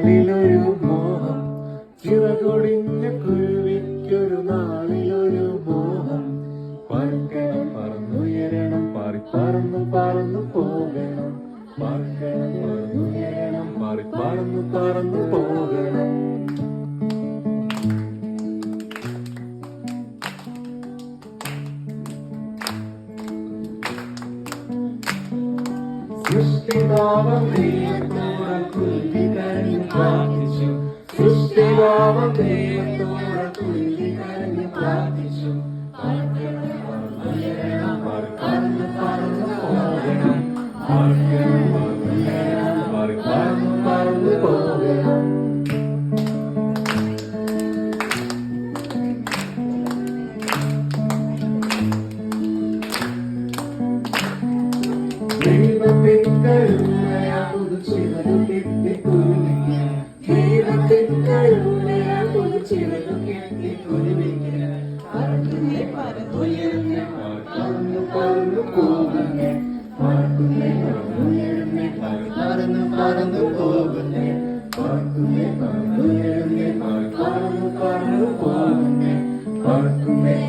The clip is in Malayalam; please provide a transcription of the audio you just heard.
നാളിലൊരു മോഹം. ചിറകൊടിഞ്ഞ കുരുവിക്കൊരു നാളിലൊരു മോഹം. പറക്കണം പറന്നുയരണം പാറി പറന്നു പറന്നു പോകണം. പറക്കണം പറന്നുയരണം പാറി പറന്നു പറന്നു പോകണം. സൃഷ്ടിതാവ നീ കൂടെ കുൽവി പ്രാർത്ഥിച്ചു സൃഷ്ടിഭാവം ദൈവത്തോട് കുല്ലിക്കരഞ്ഞു പ്രാർത്ഥിച്ചു പറന്നുയരണം മാറി പറന്നു പറന്നു പോകണം പറക്കണം പറന്നുയരണം മാറി പറന്നു പറന്നു പോകണം ദൈവത്തിൻ കരുണയാ പുതുച്ചിറകു കെട്ടിക്കുരുമിക്ക. Parkume, parkume, parkume, parkume, parkume, parkume,